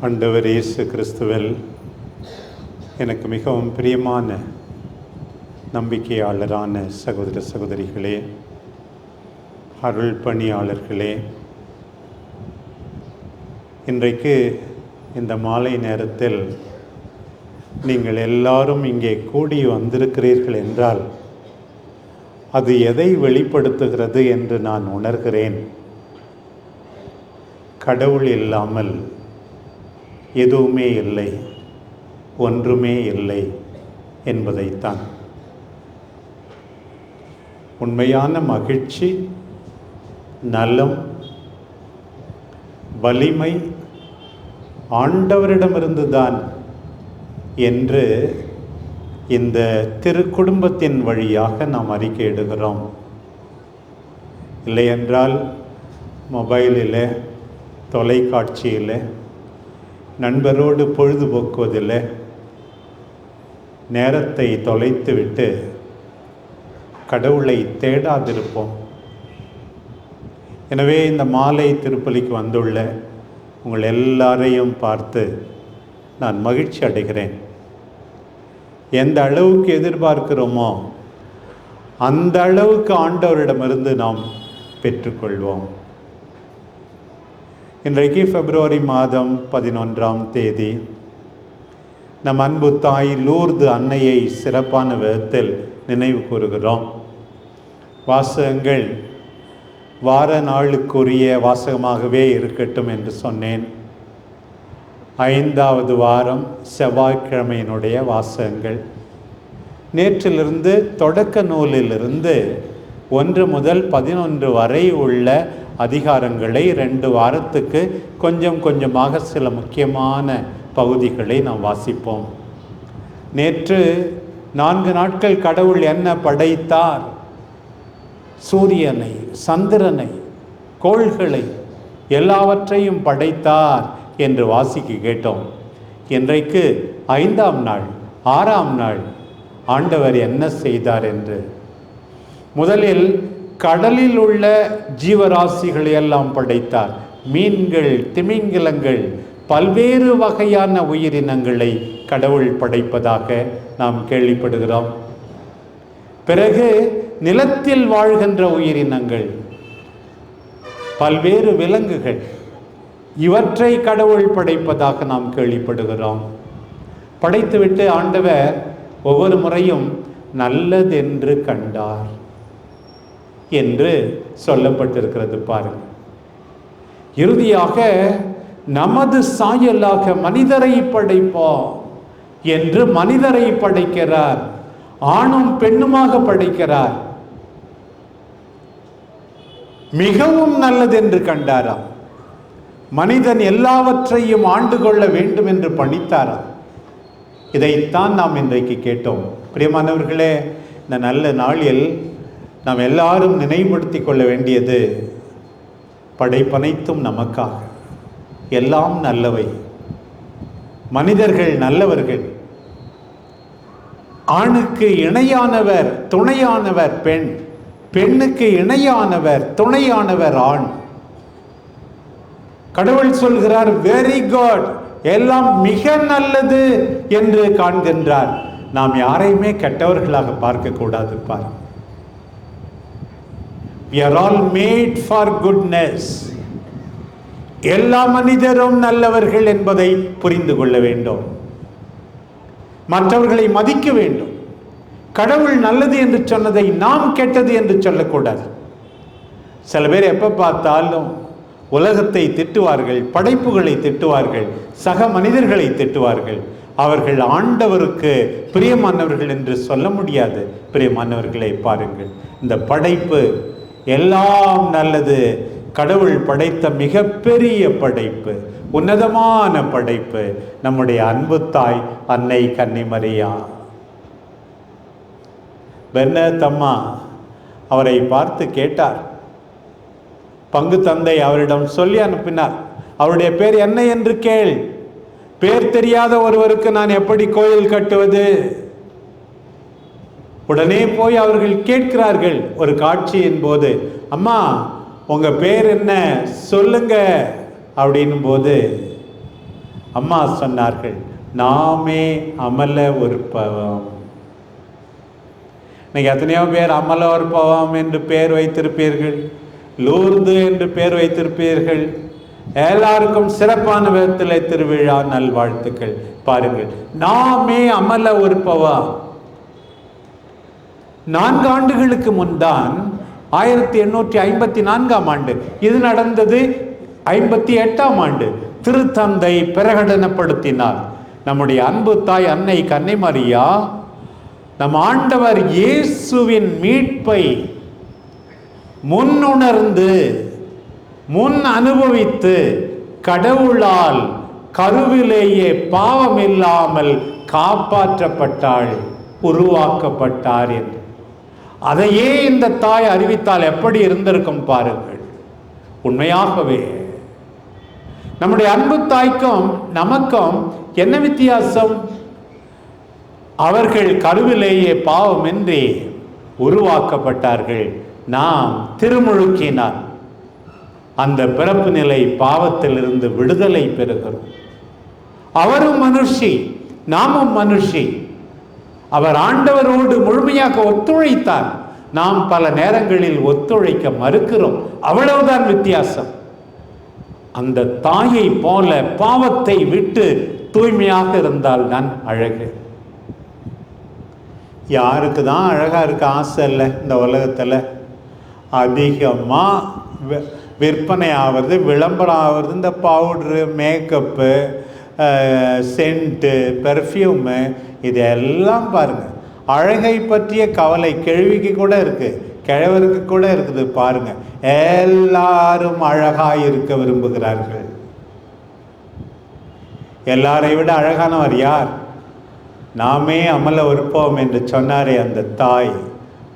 ஆண்டவர் இயேசு கிறிஸ்துவில் எனக்கு மிகவும் பிரியமான நம்பிக்கையாளரான சகோதர சகோதரிகளே அருள் பணியாளர்களே இன்றைக்கு இந்த மாலை நேரத்தில் நீங்கள் எல்லாரும் இங்கே கூடி வந்திருக்கிறீர்கள் என்றால் அது எதை வெளிப்படுத்துகிறது என்று நான் உணர்கிறேன். கடவுள் இல்லாமல் எதுவுமே இல்லை ஒன்றுமே இல்லை என்பதைத்தான். உண்மையான மகிழ்ச்சி நலம் வலிமை ஆண்டவரிடமிருந்து தான் என்று இந்த திருக்குடும்பத்தின் வழியாக நாம் அறிக்கையிடுகிறோம். இல்லையென்றால் மொபைலில் தொலைக்காட்சியில் நண்பரோடு பொழுதுபோக்குவதில்லை. நேரத்தை தொலைத்துவிட்டு கடவுளை தேடாதிருப்போம். எனவே இந்த மாலை திருப்பலிக்கு வந்துள்ள உங்கள் எல்லாரையும் பார்த்து நான் மகிழ்ச்சி அடைகிறேன். எந்த அளவுக்கு எதிர்பார்க்கிறோமோ அந்த அளவுக்கு ஆண்டவரிடமிருந்து நாம் பெற்றுக்கொள்வோம். இன்றைக்கு பிப்ரவரி மாதம் பதினொன்றாம் தேதி நம் அன்பு தாய் லூர்து அன்னையை சிறப்பான விதத்தில் நினைவு கூறுகிறோம். வாசகங்கள் வார நாளுக்குரிய வாசகமாகவே இருக்கட்டும் என்று சொன்னேன். ஐந்தாவது வாரம் செவ்வாய்க்கிழமையினுடைய வாசகங்கள். நேற்றிலிருந்து தொடக்க நூலிலிருந்து ஒன்று முதல் பதினொன்று வரை உள்ள அதிகாரங்களை ரெண்டு வாரத்துக்கு கொஞ்சம் கொஞ்சமாக சில முக்கியமான பகுதிகளை நாம் வாசிப்போம். நேற்று நான்கு நாட்கள் கடவுள் என்ன படைத்தார்? சூரியனை சந்திரனை கோள்களை எல்லாவற்றையும் படைத்தார் என்று வாசிக்க கேட்டோம். இன்றைக்கு ஐந்தாம் நாள் ஆறாம் நாள். ஆண்டவர் என்ன செய்தார் என்று? முதலில் கடலில் உள்ள ஜீவராசிகளை எல்லாம் படைத்தார். மீன்கள் திமிங்கிலங்கள் பல்வேறு வகையான உயிரினங்களை கடவுள் படைப்பதாக நாம் கேள்விப்படுகிறோம். பிறகு நிலத்தில் வாழ்கின்ற உயிரினங்கள் பல்வேறு விலங்குகள் இவற்றை கடவுள் படைப்பதாக நாம் கேள்விப்படுகிறோம். படைத்துவிட்டு ஆண்டவர் ஒவ்வொரு முறையும் நல்லதென்று கண்டார். என்று சொல்லப்பட்டிருக்கிறது பாருங்கள் இறுதியாக நமது சாயலாக மனிதரை படைப்போம் என்று மனிதரை படைக்கிறார். ஆணும் பெண்ணுமாக படைக்கிறார். மிகவும் நல்லதென்று கண்டாராம். மனிதன் எல்லாவற்றையும் ஆண்டு கொள்ள வேண்டும் என்று பணித்தாராம். இதைத்தான் நாம் இன்றைக்கு கேட்டோம். பிரியமானவர்களே இந்த நல்ல நாளில் நாம் எல்லாரும் நினைவுபடுத்தி கொள்ள வேண்டியது படைப்பனைத்தும் நமக்காக. எல்லாம் நல்லவை. மனிதர்கள் நல்லவர்கள். ஆணுக்கு இணையானவர் துணையானவர் பெண். பெண்ணுக்கு இணையானவர் துணையானவர் ஆண். கடவுள் சொல்கிறார் வெரி குட் எல்லாம் மிக நல்லது என்று காண்கின்றார். நாம் யாரையுமே கெட்டவர்களாக பார்க்க கூடாது we are all made for goodness எல்லா மனிதரும் நல்லவர்கள் என்பதை புரிந்து கொள்ள வேண்டும். மற்றவர்களை மதிக்க வேண்டும். கடவுள் நல்லது என்று சொன்னதை நாம் கெட்டது என்று சொல்லக்கூடாது. சில பேர் எப்போ பார்த்தாலும் உலகத்தை திட்டுவார்கள் படைப்புகளை திட்டுவார்கள் சக மனிதர்களை திட்டுவார்கள். அவர்கள் ஆண்டவருக்கு பிரியமானவர்கள் என்று சொல்ல முடியாது. பிரியமானவர்களை பாருங்கள். இந்த படைப்பு எல்லாம் நல்லது. கடவுள் படைத்த மிகப்பெரிய படைப்பு உன்னதமான படைப்பு. நம்முடைய அன்பு தாய் அன்னை கன்னிமரியா. பென்னத்தம்மா அவரை பார்த்து கேட்டார். பங்கு தந்தை அவரிடம் சொல்லி அனுப்பினார். அவருடைய பேர் என்ன என்று கேள். பேர் தெரியாத ஒருவருக்கு நான் எப்படி கோயில் கட்டுவது? உடனே போய் அவர்கள் கேட்கிறார்கள் ஒரு காட்சியின் போது அம்மா உங்க பேர் என்ன? சொல்லுங்க. அப்படின்னும் போது அம்மா சொன்னார்கள் நாமே அமல உற்பவம் இன்னைக்கு எத்தனையோ பேர் அமல உற்பவம் என்று பெயர் வைத்திருப்பீர்கள் லூர்து என்று பெயர் வைத்திருப்பீர்கள். எல்லாருக்கும் சிறப்பான விதத்தில் திருவிழா நல்வாழ்த்துக்கள். பாருங்கள் நாமே அமல உற்பவம் நான்கு ஆண்டுகளுக்கு முன்தான் ஆயிரத்தி எண்ணூற்றி ஐம்பத்தி நான்காம் ஆண்டு. இது நடந்தது ஐம்பத்தி எட்டாம் ஆண்டு. திருத்தந்தை பிரகடனப்படுத்தினார். நம்முடைய அன்பு தாய் அன்னை கன்னிமரியா நம் ஆண்டவர் இயேசுவின் மீட்பை முன்னுணர்ந்து முன் அனுபவித்து கடவுளால் கருவிலேயே பாவமில்லாமல் காப்பாற்றப்பட்டாள் உருவாக்கப்பட்டார் என்று. அதையே இந்த தாய் அறிவித்தால் எப்படி இருந்திருக்கும் பாருங்கள். உண்மையாகவே நம்முடைய அன்பு தாய்க்கும் நமக்கும் என்ன வித்தியாசம்? அவர்கள் கருவிலேயே பாவமின்றி உருவாக்கப்பட்டார்கள். நாம் திருமுழுக்கினார் அந்த பிறப்பு நிலை பாவத்திலிருந்து விடுதலை பெறுகிறோம். அவரும் மனுஷி நாமும் மனுஷி. அவர் ஆண்டவரோடு முழுமையாக ஒத்துழைத்தார். நாம் பல நேரங்களில் ஒத்துழைக்க மறுக்கிறோம். அவ்வளவுதான் வித்தியாசம். அந்த தாயை போல பாவத்தை விட்டு தூய்மையாக இருந்தால் தான் அழகு. யாருக்கு தான் அழகா இருக்க ஆசை இல்லை இந்த உலகத்தில்? அதிகமாக விற்பனை ஆகிறது விளம்பரம் ஆகிறது இந்த பவுட்ரு மேக்கப்பு சென்ட்டு பெர்ஃப்யூமு இதெல்லாம் பாருங்கள் அழகை பற்றிய கவலை கேள்விக்கு கூட இருக்குது கிழவருக்கு கூட இருக்குது பாருங்கள் எல்லாரும் அழகாக இருக்க விரும்புகிறார்கள். எல்லாரை விட அழகானவர் யார்? நாமே அமல உறுப்போம் என்று சொன்னாரே அந்த தாய்.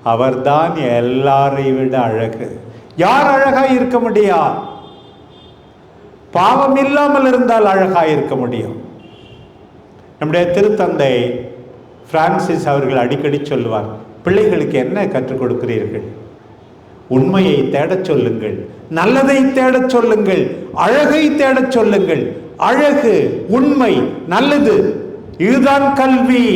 அவர்தான் எல்லாரை விட அழகு. யார் அழகாக இருக்க முடியா? பாவம் இல்லாமல் இருந்தால் அழகாக இருக்க முடியும். நம்முடைய திருத்தந்தை பிரான்சிஸ் அவர்கள் அடிக்கடி சொல்லுவார் பிள்ளைகளுக்கு என்ன கற்றுக் கொடுக்கிறீர்கள்? உண்மையை தேடச் சொல்லுங்கள் நல்லதை தேடச் சொல்லுங்கள் அழகை தேடச் சொல்லுங்கள். அழகு உண்மை நல்லது இதுதான் கல்வி.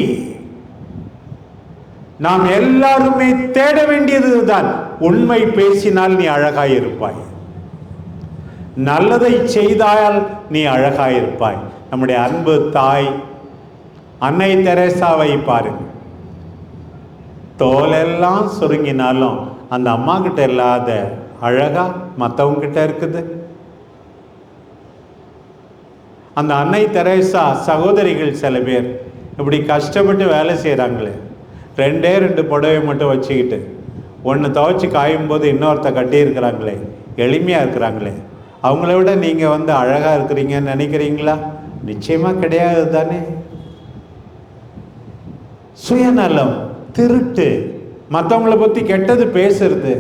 நாம் எல்லாருமே தேட வேண்டியது இதுதான். உண்மை பேசினால் நீ அழகாயிருப்பாய் நல்லதை செய்தால் நீ அழகாயிருப்பாய். நம்முடைய அன்பு தாய் அன்னை தெரேசாவை பாருங்க. தோலெல்லாம் சுருங்கினாலும் அந்த அம்மா கிட்ட இல்லாத அழகா மற்றவங்க கிட்ட இருக்குது? அந்த அன்னை தெரேசா சகோதரிகள் சில பேர் இப்படி கஷ்டப்பட்டு வேலை செய்கிறாங்களே ரெண்டே ரெண்டு புடவை மட்டும் வச்சுக்கிட்டு ஒன்று துவைச்சி காயும் போது இன்னொருத்த கட்டியிருக்கிறாங்களே எளிமையாக இருக்கிறாங்களே. அவங்கள விட நீங்கள் வந்து அழகாக இருக்கிறீங்கன்னு நினைக்கிறீங்களா? நிச்சயமாக கிடையாது தானே? சுயநலம் திருட்டு மற்றவங்கள பற்றி கெட்டது பேசுறது.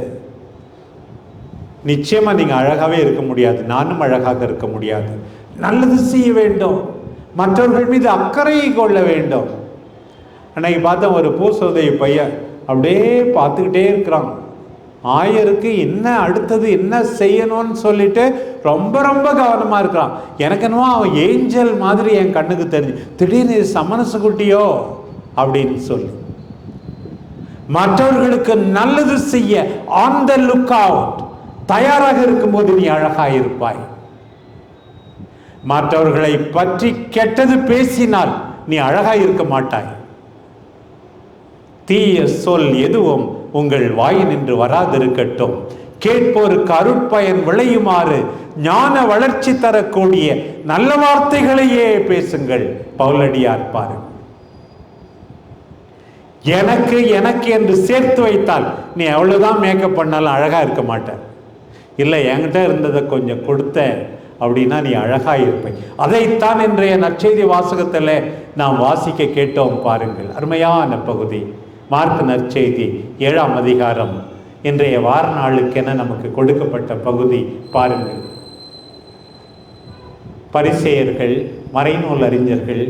நிச்சயமாக நீங்கள் அழகாகவே இருக்க முடியாது. நானும் அழகாக இருக்க முடியாது. நல்லது செய்ய வேண்டும். மற்றவர்கள் மீது அக்கறையை கொள்ள வேண்டும். அன்னைக்கு பார்த்த ஒரு பூசோதை பையன் அப்படியே பார்த்துக்கிட்டே இருக்கிறான். ஆயருக்கு என்ன அடுத்தது என்ன செய்யணும்னு சொல்லிட்டு ரொம்ப ரொம்ப கவனமாக இருக்கிறான் எனக்கு என்னவோ அவன் ஏஞ்சல் மாதிரி என் கண்ணுக்கு தெரிஞ்சு திடீர்னு சமனசு குட்டியோ? அப்படின்னு சொல்லி. மற்றவர்களுக்கு நல்லது செய்ய ஆன் த லுக் அவுட் தயாராக இருக்கும்போது நீ அழகாக இருப்பாய். மற்றவர்களை பற்றி கெட்டது பேசினால் நீ அழகாக இருக்க மாட்டாய். தீய சொல் எதுவும் உங்கள் வாயினின்று வராதிருக்கட்டும். கேட்போருக்கு அருட்பயன் விளையுமாறு ஞான வளர்ச்சி தரக்கூடிய நல்ல வார்த்தைகளையே பேசுங்கள். பவுலடியார் பாருங்கள் எனக்கு எனக்கு என்று சேர்த்து வைத்தால் நீ எவ்வளவுதான் மேக்கப் பண்ணாலும் அழகா இருக்க மாட்ட இல்லை என்கிட்ட இருந்ததை கொஞ்சம் கொடுத்த அப்படின்னா நீ அழகா இருப்பேன். அதைத்தான் இன்றைய நற்செய்தி வாசகத்தில் நாம் வாசிக்க கேட்டோம் பாருங்கள். அருமையான பகுதி. மார்க் நற்செய்தி ஏழாம் அதிகாரம். இன்றைய வார நாளுக்கென நமக்கு கொடுக்கப்பட்ட பகுதி பாருங்கள். பரிசேயர்கள் மறைநூல் அறிஞர்கள்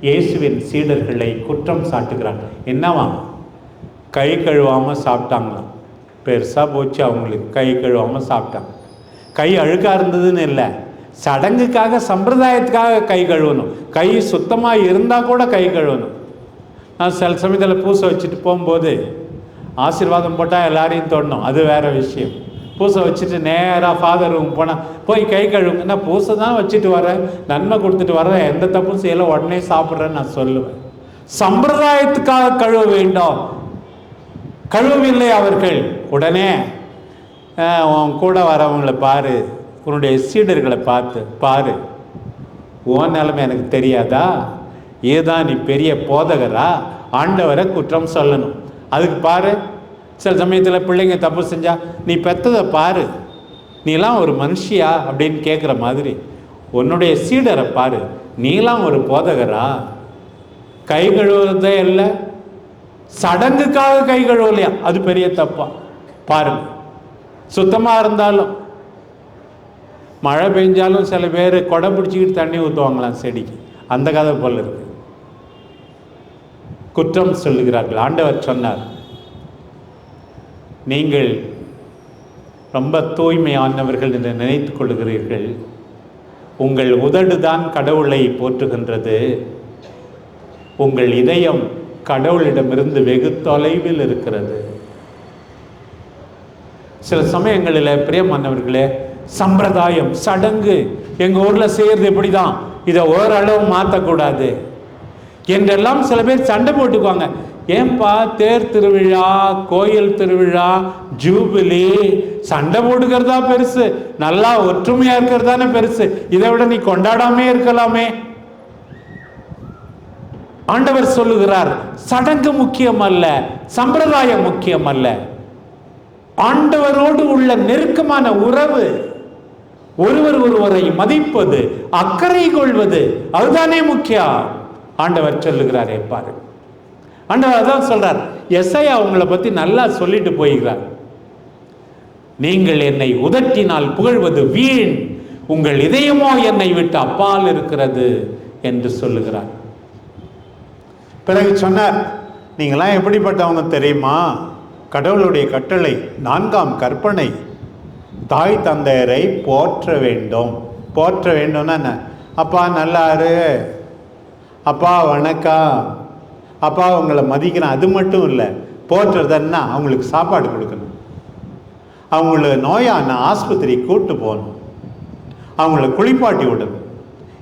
இயேசுவின் சீடர்களை குற்றம் சாட்டுகிறாங்க என்னவா? கை கழுவாமல் சாப்பிட்டாங்களாம். பெருசாக போச்சு அவங்களுக்கு. கை கழுவாமல் சாப்பிட்டாங்க. கை அழுக்காக இருந்ததுன்னு இல்லை. சடங்குக்காக சம்பிரதாயத்துக்காக கை கழுவணும். கை சுத்தமாக இருந்தால் கூட கை கழுவணும். சில சமயத்தில் பூசை வச்சுட்டு போகும்போது ஆசீர்வாதம் போட்டால் எல்லாரையும் தொடணும். அது வேறு விஷயம். பூசை வச்சுட்டு நேராக ஃபாதர் ரூம் போனால் போய் கை கழுவுங்கன்னா பூசை தான் வச்சுட்டு வரேன். நன்மை கொடுத்துட்டு வரேன் எந்த தப்பும் செய்யலை. உடனே சாப்பிட்றேன்னு நான் சொல்லுவேன். சம்பிரதாயத்துக்காக கழுவ வேண்டும். கழுவவில்லை அவர்கள். உடனே உன் கூட வரவங்களை பாரு. உன்னுடைய சீடர்களை பார்த்து பாரு. உன் நிலைமை எனக்கு தெரியாதா? ஏதான் நீ பெரிய போதகரா? ஆண்டவரை குற்றம் சொல்லணும். அதுக்கு பாரு. சில சமயத்தில் பிள்ளைங்க தப்பு செஞ்சா நீ பெத்ததை பாரு. நீலாம் ஒரு மனுஷியா? அப்படின்னு கேட்குற மாதிரி. உன்னுடைய சீடரை பாரு. நீலாம் ஒரு போதகரா? கை கழுவுறதே இல்லை. சடங்குக்காக கை கழுவலையா? அது பெரிய தப்பா. பாருங்க. சுத்தமாக இருந்தாலும் மழை பெஞ்சாலும் சில பேர் கொடை பிடிச்சிக்கிட்டு தண்ணி ஊற்றுவாங்களாம் செடிக்கு. அந்த கதை போல இருக்குது குற்றம் சொல்லுகிறார்கள். ஆண்டவர் சொன்னார் நீங்கள் ரொம்ப தூய்மையானவர்கள் என்று நினைத்து கொள்கிறீர்கள். உங்கள் உதடுதான் கடவுளை போற்றுகின்றது. உங்கள் இதயம் கடவுளிடமிருந்து வெகு தொலைவில் இருக்கிறது. சில சமயங்களில் பிரியமானவர்களே சம்பிரதாயம் சடங்கு எங்கள் ஊரில் செய்கிறது எப்படி தான் இதை ஓரளவு மாற்றக்கூடாது என்றெல்லாம் சில பேர் சண்டை போட்டுக்குவாங்க. ஏன்பா தேர் திருவிழா கோயில் திருவிழா ஜூபிலி சண்டை போட்டுக்கிறதா பெருசு நல்லா ஒற்றுமையா இருக்கிறது தானே பெருசு. இதை விட நீ கொண்டாடாமே இருக்கலாமே. ஆண்டவர் சொல்லுகிறார் சடங்கு முக்கியம் அல்ல சம்பிரதாயம் முக்கியம் அல்ல ஆண்டவரோடு உள்ள நெருக்கமான உறவு ஒருவர் ஒருவரை மதிப்பது அக்கறை கொள்வது அதுதானே முக்கியம். ஆண்டவர் சொல்லுகிறாரே பாரு. ஆண்டவர் அதான் சொல்றார் எஸ்ஐயா உங்களை பத்தி நல்லா சொல்லிட்டு போய்கிறார். நீங்கள் என்னை உதட்டினால் புகழ்வது வீண். உங்கள் இதயமோ என்னை விட்டு அப்பால் இருக்கிறது என்று சொல்லுகிறார். பிறகு சொன்னார் நீங்களாம் எப்படிப்பட்டவங்க தெரியுமா? கடவுளுடைய கட்டளை நான்காம் கற்பனை. தாய் தந்தையரை போற்ற வேண்டும். போற்ற வேண்டும்னா என்ன? அப்பா நல்லாரு. அப்பா வணக்கம் அப்பா உங்களை மதிக்கிறேன். அது மட்டும் இல்லை போற்றுறதுன்னா அவங்களுக்கு சாப்பாடு கொடுக்கணும். அவங்கள நோயான ஆஸ்பத்திரி கூட்டு போகணும். அவங்கள குளிப்பாட்டி விடணும்.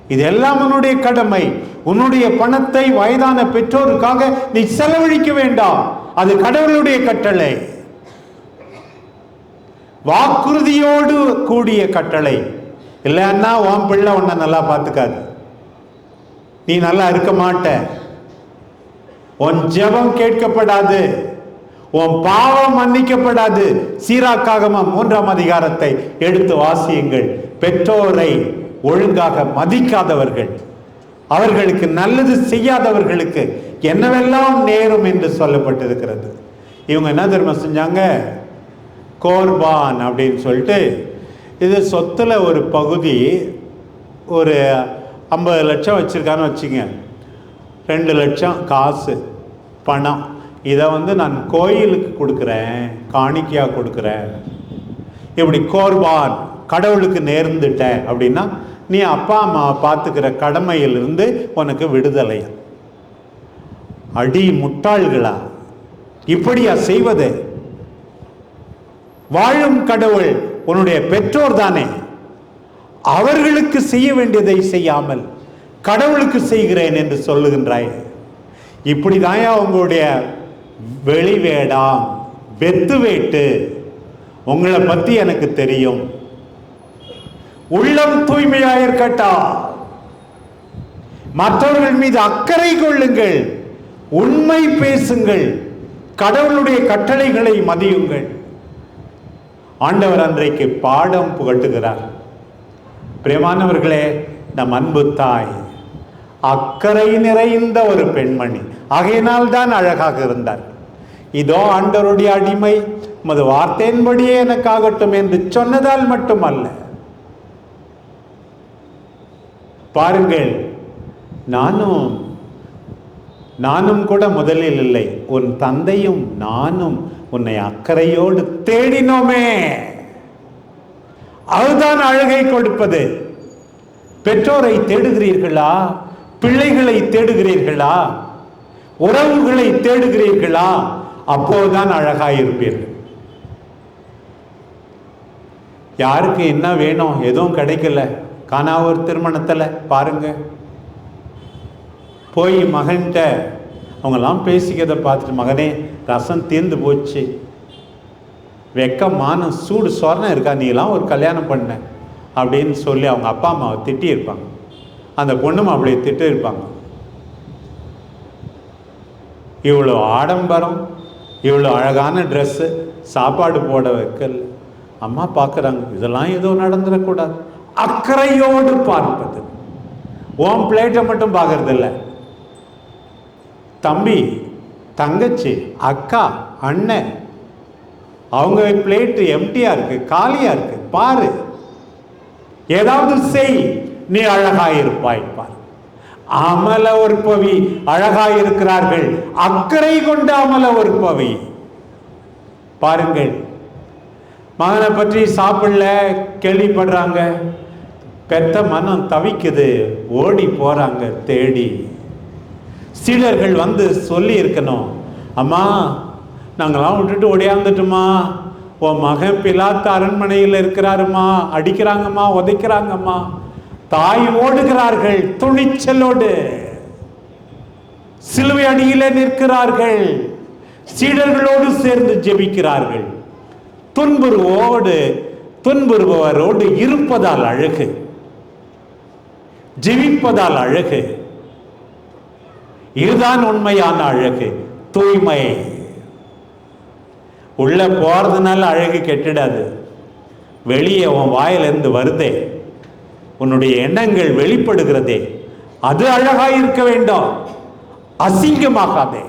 இதெல்லாம் உன்னுடைய கடமை. உன்னுடைய பணத்தை வயதான பெற்றோருக்காக நீ செலவழிக்க வேண்டாம். அது கடவுளுடைய கட்டளை. வாக்குறுதியோடு கூடிய கட்டளை. இல்லைன்னா உன் பிள்ளை உன்னை நல்லா பார்த்துக்காது. நீ நல்லா இருக்க மாட்ட. உன் ஜெபம் கேட்கப்படாது. உன் பாவம் மன்னிக்கப்படாது. சீராக்காகம மூன்றாம் அதிகாரத்தை எடுத்து வாசியுங்கள். பெற்றோரை ஒழுங்காக மதிக்காதவர்கள். அவர்களுக்கு நல்லது செய்யாதவர்களுக்கு என்னவெல்லாம் நேரும் என்று சொல்லப்பட்டிருக்கிறது. இவங்க என்ன தெரியுமா செஞ்சாங்க? கோர்பான் அப்படின்னு சொல்லிட்டு இது சொத்துல ஒரு பகுதி ஒரு ஐம்பது லட்சம் வச்சுருக்கான்னு வச்சுங்க. ரெண்டு லட்சம் காசு பணம். இதை வந்து நான் கோயிலுக்கு கொடுக்குறேன் காணிக்கையாக கொடுக்குறேன். இப்படி கோர்பான் கடவுளுக்கு நேர்ந்துட்ட அப்படின்னா நீ அப்பா அம்மா பார்த்துக்கிற கடமையிலிருந்து உனக்கு விடுதலை. அடி முட்டாள்களா? இப்படியா செய்வது? வாழும் கடவுள் உன்னுடைய பெற்றோர் தானே. அவர்களுக்கு செய்ய வேண்டியதை செய்யாமல் கடவுளுக்கு செய்கிறேன் என்று சொல்லுகின்றாய். இப்படிதான் உங்களுடைய வெளிவேடாம் வெத்து வேட்டு? உங்களை பத்தி எனக்கு தெரியும். உள்ளம் தூய்மையாயிருக்கட்டா மற்றவர்கள் மீது அக்கறை கொள்ளுங்கள் உண்மை பேசுங்கள் கடவுளுடைய கட்டளைகளை மதியுங்கள். ஆண்டவர் அன்றைக்கு பாடம் புகட்டுகிறார். பிரியமானவர்களே நம் அன்பு தாய் அக்கறை நிறைந்த ஒரு பெண்மணி ஆகையினால் தான் அழகாக இருந்தார் இதோ ஆண்டவருடைய அடிமை மது வார்த்தையின்படியே எனக்காகட்டும் என்று சொன்னதால் மட்டுமல்ல. பாருங்கள் நானும் நானும் கூட முதலில் இல்லை உன் தந்தையும் நானும் உன்னை அக்கறையோடு தேடினோமே. அதுதான் அழகை கொடுப்பது. பெற்றோரை தேடுகிறீர்களா? பிள்ளைகளை தேடுகிறீர்களா? உறவுகளை தேடுகிறீர்களா? அப்போதுதான் அழகாயிருப்பீர்கள். யாருக்கு என்ன வேணும்? எதுவும் கிடைக்கல. காணாவூர் திருமணத்தில் பாருங்க. போய் மகன்கிட்ட அவங்கெல்லாம் பேசிக்கிறத பார்த்துட்டு மகனே ரசம் தீர்ந்து போச்சு. வெக்கமான சூடு சொரணம் இருக்கா? நீலாம் ஒரு கல்யாணம் பண்ண அப்படின்னு சொல்லி அவங்க அப்பா அம்மாவை திட்டியிருப்பாங்க. அந்த பொண்ணும் அப்படியே திட்டிருப்பாங்க இவ்வளோ ஆடம்பரம் இவ்வளோ அழகான ட்ரெஸ்ஸு சாப்பாடு போட வைக்கல். அம்மா பார்க்குறாங்க இதெல்லாம் எதுவும் நடந்துடக்கூடாது அக்கறையோடு பார்ப்பது. ஓம் பிளேட்டை மட்டும் பார்க்கறதில்ல. தம்பி தங்கச்சி அக்கா அண்ணன் அவங்க பிளேட்டு எம்டியாக இருக்கு காலியாக இருக்கு. பாரு. ஏதாவது செய். நீ அழகாயிருப்பாய் பார். அமல அழகாக அழகாயிருக்கிறார்கள். அக்கறை கொண்ட அமல பவி. பாருங்கள். மகனை பற்றி சாப்பிடல கேள்விப்படுறாங்க. பெத்த மனம் தவிக்குது. ஓடி போறாங்க தேடி. சீடர்கள் வந்து சொல்லி இருக்கணும் அம்மா நாங்களாம் விட்டுட்டு ஓடியாந்துட்டுமா உன் மகன் பிலாத்து அரண்மனையில் இருக்கிறாருமா? அடிக்கிறாங்கம்மா? உதைக்கிறாங்கம்மா? தாய் ஓடுகிறார்கள் துணிச்சலோடு. சிலுவை அடியிலே நிற்கிறார்கள் சீடர்களோடு சேர்ந்து ஜெபிக்கிறார்கள். துன்புறுவோடு துன்புறுபவரோடு இருப்பதால் அழகு. ஜெபிப்பதால் அழகு. இதுதான் உண்மையான அழகு. தூய்மை. உள்ள போகிறதுனால அழகு கெட்டுடாது. வெளியே உன் வாயிலிருந்து வருதே. உன்னுடைய எண்ணங்கள் வெளிப்படுகிறதே. அது அழகாய் இருக்க வேண்டும். அசிங்கமாகாதே.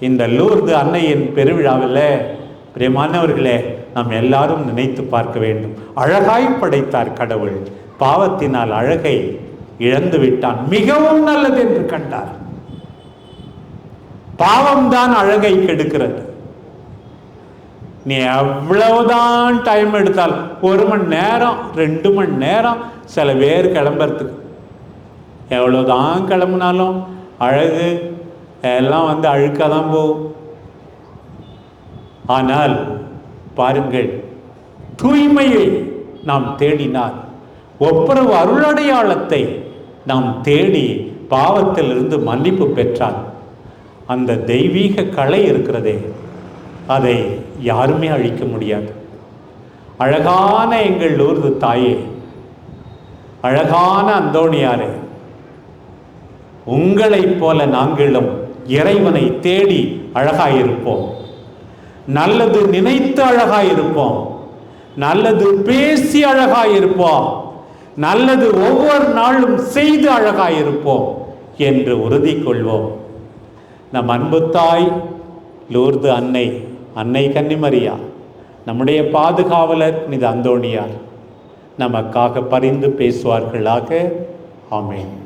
இந்த லூர்து அன்னையின் பெருவிழாவில் பிரியமானவர்களே நாம் எல்லாரும் நினைத்து பார்க்க வேண்டும். அழகாய் படைத்தார் கடவுள். பாவத்தினால் அழகை இழந்து விட்டான். மிகவும் நல்லது என்று கண்டார். பாவம்தான் அழகை கெடுக்கிறது. நீ எவ்வளவுதான் டைம் எடுத்தால் ஒரு மணி நேரம் ரெண்டு மணி நேரம் சில பேர் கிளம்புறதுக்கு. எவ்வளோதான் கிளம்புனாலும் அழகு எல்லாம் வந்து அழுக்காக தான் போகும். ஆனால் பாருங்கள் தூய்மையை நாம் தேடினால் ஒப்புரவு அருளடையாளத்தை நாம் தேடி பாவத்திலிருந்து மன்னிப்பு பெற்றால் அந்த தெய்வீக கலை இருக்கிறதே. அதை யாருமே அழிக்க முடியாது. அழகான எங்கள் ஊர்து தாயே அழகான அந்தோணியாரே உங்களைப் போல நாங்களும் இறைவனை தேடி அழகாயிருப்போம். நல்லது நினைத்து அழகாயிருப்போம். நல்லது பேசி அழகாயிருப்போம். நல்லது ஒவ்வொரு நாளும் செய்து அழகாயிருப்போம் என்று உறுதி கொள்வோம். நம் அன்பு தாய் லூர்து அன்னை அன்னை கன்னிமரியா நம்முடைய பாதுகாவலர் நிது அந்தோணியார் நமக்காக பரிந்து பேசுவார்களாக. ஆமேன்.